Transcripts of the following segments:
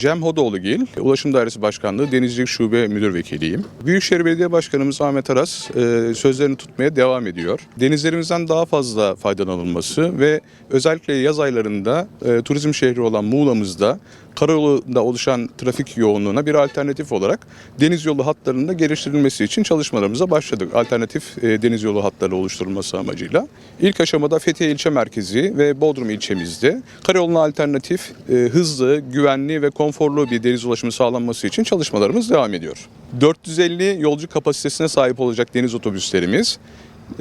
Cem Hodoğlu'gil, Ulaşım Dairesi Başkanlığı Denizcilik Şube Müdür Vekiliyim. Büyükşehir Belediye Başkanımız Ahmet Aras e, sözlerini tutmaya devam ediyor. Denizlerimizden daha fazla faydalanılması ve özellikle yaz aylarında e, turizm şehri olan Muğla'mızda karayolunda oluşan trafik yoğunluğuna bir alternatif olarak deniz yolu hatlarının da geliştirilmesi için çalışmalarımıza başladık. Alternatif e, deniz yolu hatları oluşturulması amacıyla. İlk aşamada Fethiye ilçe merkezi ve Bodrum ilçemizde karayoluna alternatif, hızlı, güvenli ve konforlu bir deniz ulaşımı sağlanması için çalışmalarımız devam ediyor. 450 yolcu kapasitesine sahip olacak deniz otobüslerimiz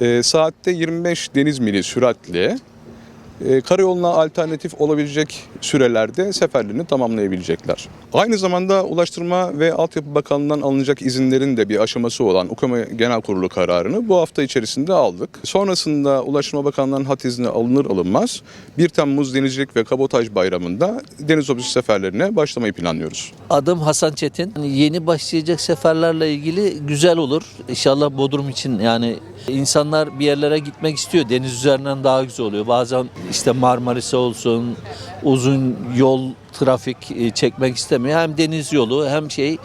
e, saatte 25 deniz mili süratle karayoluna alternatif olabilecek sürelerde seferlerini tamamlayabilecekler. Aynı zamanda Ulaştırma ve Altyapı Bakanlığı'ndan alınacak izinlerin de bir aşaması olan UKMA Genel Kurulu kararını bu hafta içerisinde aldık. Sonrasında Ulaştırma Bakanlığı'nın hat izni alınır alınmaz 1 Temmuz Denizcilik ve Kabotaj Bayramı'nda deniz otobüsü seferlerine başlamayı planlıyoruz. Adım Hasan Çetin. Yeni başlayacak seferlerle ilgili güzel olur. İnşallah Bodrum için yani insanlar bir yerlere gitmek istiyor. Deniz üzerinden daha güzel oluyor. Bazen işte Marmaris'e olsun uzun yol trafik e, çekmek istemiyor. Hem deniz yolu hem şey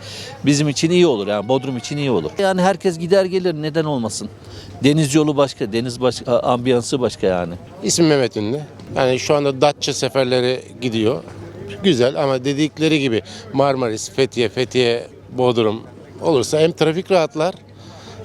bizim için iyi olur. Yani Bodrum için iyi olur. Yani herkes gider gelir neden olmasın. Deniz yolu başka, deniz başka, ambiyansı başka yani. İsmim Mehmet Ünlü. Yani şu anda Datça seferleri gidiyor. Güzel ama dedikleri gibi Marmaris, Fethiye, Fethiye, Bodrum olursa hem trafik rahatlar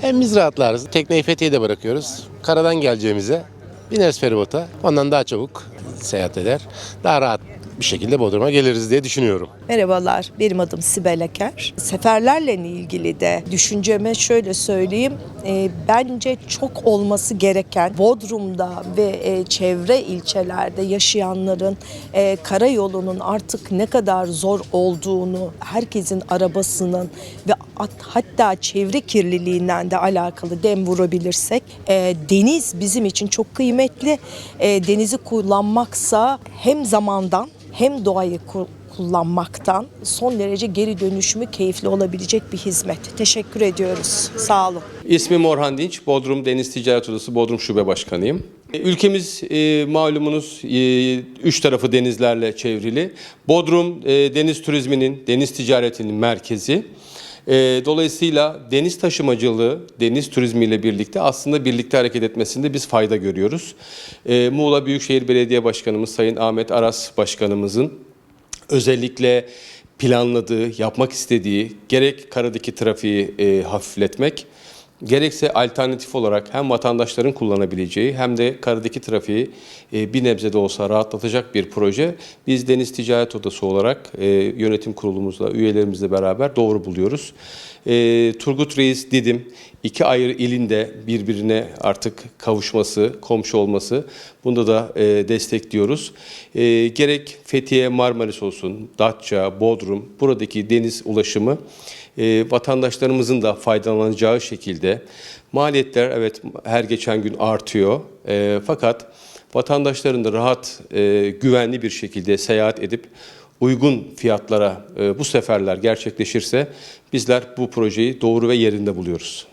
hem biz rahatlarız. Tekneyi Fethiye'de bırakıyoruz. Karadan geleceğimize bineriz feribota. Ondan daha çabuk seyahat eder. Daha rahat bir şekilde Bodrum'a geliriz diye düşünüyorum. Merhabalar, benim adım Sibel Eker. Seferlerle ilgili de düşünceme şöyle söyleyeyim. e, bence çok olması gereken Bodrum'da ve e, çevre ilçelerde yaşayanların e, karayolunun artık ne kadar zor olduğunu, herkesin arabasının ve at- hatta çevre kirliliğinden de alakalı dem vurabilirsek e, deniz bizim için çok kıymetli. E, denizi kullanmaksa hem zamandan hem doğayı ku- kullanmaktan son derece geri dönüşümü keyifli olabilecek bir hizmet. Teşekkür ediyoruz. Sağ olun. İsmim Orhan Dinç, Bodrum Deniz Ticaret Odası Bodrum Şube Başkanıyım. E, Ülkemiz e, malumunuz e, üç tarafı denizlerle çevrili. Bodrum e, deniz turizminin, deniz ticaretinin merkezi. E, dolayısıyla deniz taşımacılığı, deniz turizmiyle birlikte aslında birlikte hareket etmesinde biz fayda görüyoruz. E, Muğla Büyükşehir Belediye Başkanımız Sayın Ahmet Aras Başkanımızın özellikle planladığı, yapmak istediği gerek karadaki trafiği e, hafifletmek, gerekse alternatif olarak hem vatandaşların kullanabileceği hem de karadaki trafiği e, bir nebze de olsa rahatlatacak bir proje. Biz Deniz Ticaret Odası olarak e, yönetim kurulumuzla, üyelerimizle beraber doğru buluyoruz. E, Turgut Reis Didim iki ayrı ilin de birbirine artık kavuşması, komşu olması bunda da destekliyoruz. Gerek Fethiye, Marmaris olsun, Datça, Bodrum buradaki deniz ulaşımı e, vatandaşlarımızın da faydalanacağı şekilde maliyetler evet her geçen gün artıyor. E, fakat vatandaşların da rahat, e, güvenli bir şekilde seyahat edip uygun fiyatlara e, bu seferler gerçekleşirse bizler bu projeyi doğru ve yerinde buluyoruz.